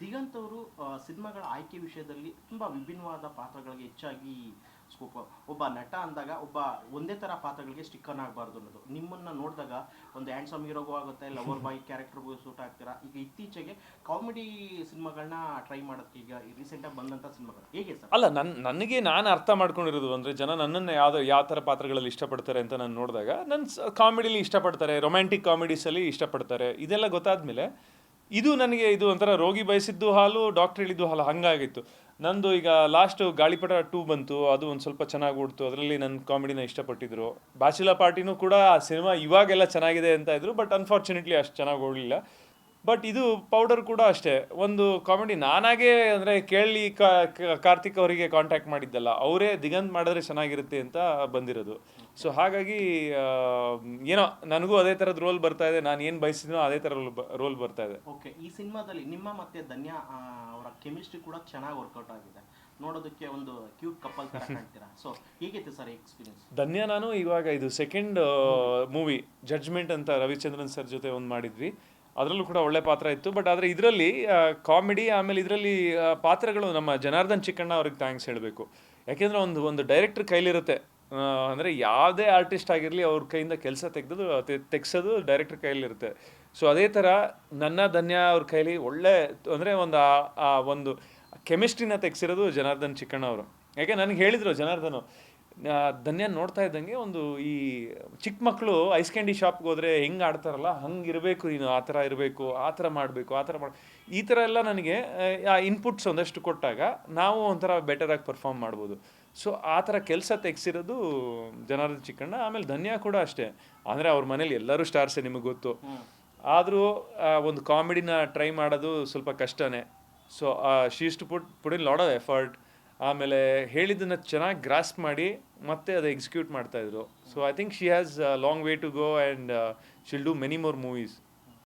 ದಿಗಂತ್ ಅವರು ಸಿನಿಮಾಗಳ ಆಯ್ಕೆ ವಿಷಯದಲ್ಲಿ ತುಂಬ ವಿಭಿನ್ನವಾದ ಪಾತ್ರಗಳಿಗೆ ಹೆಚ್ಚಾಗಿ ಸ್ಕೋಪ್ ಒಬ್ಬ ನಟ ಅಂದಾಗ ಒಬ್ಬ ಒಂದೇ ಥರ ಪಾತ್ರಗಳಿಗೆ ಸ್ಟಿಕ್ಕನ್ ಆಗಬಾರ್ದು ಅನ್ನೋದು. ನಿಮ್ಮನ್ನ ನೋಡಿದಾಗ ಒಂದು ಹ್ಯಾಂಡ್ಸಮ್ ಹೀರೋಗೂ ಆಗುತ್ತೆ ಲವರ್ ಬಾಯ್ ಕ್ಯಾರೆಕ್ಟರ್ಗೂ ಸೂಟ್ ಆಗ್ತೀರಾ? ಈಗ ಇತ್ತೀಚೆಗೆ ಕಾಮಿಡಿ ಸಿನಿಮಾಗಳನ್ನ ಟ್ರೈ ಮಾಡೋದಕ್ಕೆ ಈಗ ರೀಸೆಂಟಾಗಿ ಬಂದಂಥ ಸಿನಿಮಾಗಳು ಹೇಗೆ ಸರ್? ಅಲ್ಲ ನನ್ನ ನನಗೆ ನಾನು ಅರ್ಥ ಮಾಡ್ಕೊಂಡಿರೋದು ಅಂದರೆ ಜನ ನನ್ನನ್ನು ಯಾವ ಯಾವ ಥರ ಪಾತ್ರಗಳಲ್ಲಿ ಇಷ್ಟಪಡ್ತಾರೆ ಅಂತ ನಾನು ನೋಡಿದಾಗ ನನ್ನ ಕಾಮಿಡಿಲಿ ಇಷ್ಟಪಡ್ತಾರೆ ರೊಮ್ಯಾಂಟಿಕ್ ಕಾಮಿಡೀಸಲ್ಲಿ ಇಷ್ಟಪಡ್ತಾರೆ, ಇದೆಲ್ಲ ಗೊತ್ತಾದ್ಮೇಲೆ ಇದು ನನಗೆ ಇದು ಒಂಥರ ರೋಗಿ ಬಯಸಿದ್ದು ಹಾಲು ಡಾಕ್ಟರ್ ಹೇಳಿದ್ದು ಹಾಲು ಹಂಗಾಗಿತ್ತು. ನಂದು ಈಗ ಲಾಸ್ಟ್ ಗಾಳಿಪಟ ಟೂ ಬಂತು, ಅದು ಒಂದು ಸ್ವಲ್ಪ ಚೆನ್ನಾಗಿ ಓಡ್ತು. ಅದರಲ್ಲಿ ನನ್ನ ಕಾಮಿಡಿನ ಇಷ್ಟಪಟ್ಟಿದ್ರು. ಬ್ಯಾಚುಲರ್ ಪಾರ್ಟಿನೂ ಕೂಡ ಆ ಸಿನಿಮಾ ಇವಾಗೆಲ್ಲ ಚೆನ್ನಾಗಿದೆ ಅಂತ ಇದ್ರು ಬಟ್ ಅನ್ಫಾರ್ಚುನೇಟ್ಲಿ ಅಷ್ಟು ಚೆನ್ನಾಗಿ ಓಡಲಿಲ್ಲ. ಬಟ್ ಇದು ಪೌಡರ್ ಕೂಡ ಅಷ್ಟೇ. ಒಂದು ಕಾಮಿಡಿ ನಾನಾಗೆ ಅಂದರೆ ಕೇಳಿ ಕಾರ್ತಿಕ್ ಅವರಿಗೆ ಕಾಂಟ್ಯಾಕ್ಟ್ ಮಾಡಿದ್ದಲ್ಲ, ಅವರೇ ದಿಗಂತ್ ಮಾಡಿದ್ರೆ ಚೆನ್ನಾಗಿರುತ್ತೆ ಅಂತ ಬಂದಿರೋದು. ಸೊ ಹಾಗಾಗಿ ಏನೋ ನನಗೂ ಅದೇ ತರದ ರೋಲ್ ಬರ್ತಾ ಇದೆ ನಾನು ಏನು ಬಯಸಿದ್ನೋ ಅದೇ ಥರ ರೋಲ್ ಬರ್ತಾ ಇದೆ. ಓಕೆ ಈ ಸಿನಿಮಾದಲ್ಲಿ ನಿಮ್ಮ ಮತ್ತೆ ಧನ್ಯಾ ಅವರ ಕೆಮಿಸ್ಟ್ರಿ ಕೂಡ ಚೆನ್ನಾಗಿ ವರ್ಕೌಟ್ ಆಗಿದೆ. ನೋಡೋದಕ್ಕೆ ಒಂದು ಕ್ಯೂಟ್ ಕಪಲ್ ತರ ಕಾಣ್ತೀರಾ? ಸೊ ಹೇಗಿತ್ತು ಸರ್ ಎಕ್ಸ್ಪೀರಿಯನ್ಸ್ ಧನ್ಯಾ ನಾನು ಇವಾಗ ಇದು ಸೆಕೆಂಡ್ ಮೂವಿ ಜಡ್ಜ್ಮೆಂಟ್ ಅಂತ ರವಿಚಂದ್ರನ್ ಸರ್ ಜೊತೆ ಒಂದು ಮಾಡಿದ್ವಿ. ಅದರಲ್ಲೂ ಕೂಡ ಒಳ್ಳೆ ಪಾತ್ರ ಇತ್ತು ಬಟ್ ಆದರೆ ಇದರಲ್ಲಿ ಕಾಮಿಡಿ ಆಮೇಲೆ ಇದರಲ್ಲಿ ಪಾತ್ರಗಳು ನಮ್ಮ ಜನಾರ್ದನ್ ಚಿಕ್ಕಣ್ಣ ಅವ್ರಿಗೆ ಥ್ಯಾಂಕ್ಸ್ ಹೇಳಬೇಕು. ಯಾಕೆಂದರೆ ಒಂದು ಒಂದು ಡೈರೆಕ್ಟರ್ ಕೈಲಿರುತ್ತೆ. ಅಂದರೆ ಯಾವುದೇ ಆರ್ಟಿಸ್ಟ್ ಆಗಿರಲಿ ಅವ್ರ ಕೈಯಿಂದ ಕೆಲಸ ತೆಗೆದು ತೆಗ್ಸೋದು ಡೈರೆಕ್ಟರ್ ಕೈಯಲ್ಲಿರುತ್ತೆ. ಸೊ ಅದೇ ಥರ ನನ್ನ ಧನ್ಯ ಅವ್ರ ಕೈಲಿ ಒಳ್ಳೆ, ಅಂದರೆ ಒಂದು ಆ- ಒಂದು ಕೆಮಿಸ್ಟ್ರಿನ ತೆಗ್ಸಿರೋದು ಜನಾರ್ದನ್ ಚಿಕ್ಕಣ್ಣ ಅವರು. ಯಾಕೆ ನನಗೆ ಹೇಳಿದರು ಜನಾರ್ದನು ಧನ್ಯ ನೋಡ್ತಾ ಇದ್ದಂಗೆ ಒಂದು ಈ ಚಿಕ್ಕ ಮಕ್ಕಳು ಐಸ್ ಕ್ಯಾಂಡಿ ಶಾಪ್ಗೆ ಹೋದರೆ ಹೆಂಗೆ ಆಡ್ತಾರಲ್ಲ ಹಂಗೆ ಇರಬೇಕು ನೀನು, ಆ ಥರ ಇರಬೇಕು, ಆ ಥರ ಮಾಡಬೇಕು, ಆ ಥರ ಮಾಡ, ಈ ಥರ ಎಲ್ಲ ನನಗೆ, ಆ ಇನ್ಪುಟ್ಸ್ ಒಂದಷ್ಟು ಕೊಟ್ಟಾಗ ನಾವು ಒಂಥರ ಬೆಟರಾಗಿ ಪರ್ಫಾರ್ಮ್ ಮಾಡ್ಬೋದು. ಸೊ ಆ ಥರ ಕೆಲಸ ತೆಗೆಸಿರೋದು ಜನಾರ್ದನ್ ಚಿಕ್ಕಣ್ಣ ಆಮೇಲೆ ಧನ್ಯ ಕೂಡ ಅಷ್ಟೇ. ಅಂದರೆ ಅವ್ರ ಮನೇಲಿ ಎಲ್ಲರೂ ಸ್ಟಾರ್ಸೇ ನಿಮಗೆ ಗೊತ್ತು. ಆದರೂ ಒಂದು ಕಾಮಿಡಿನ ಟ್ರೈ ಮಾಡೋದು ಸ್ವಲ್ಪ ಕಷ್ಟನೇ. So she's to put put in lot of effort ಆಮೇಲೆ ಹೇಳಿದ್ದನ್ನು ಚೆನ್ನಾಗಿ ಗ್ರಾಸ್ಪ್ ಮಾಡಿ ಮತ್ತೆ ಅದು ಎಕ್ಸಿಕ್ಯೂಟ್ ಮಾಡ್ತಾಯಿದ್ರು so I think she has long way to go and she'll do many more movies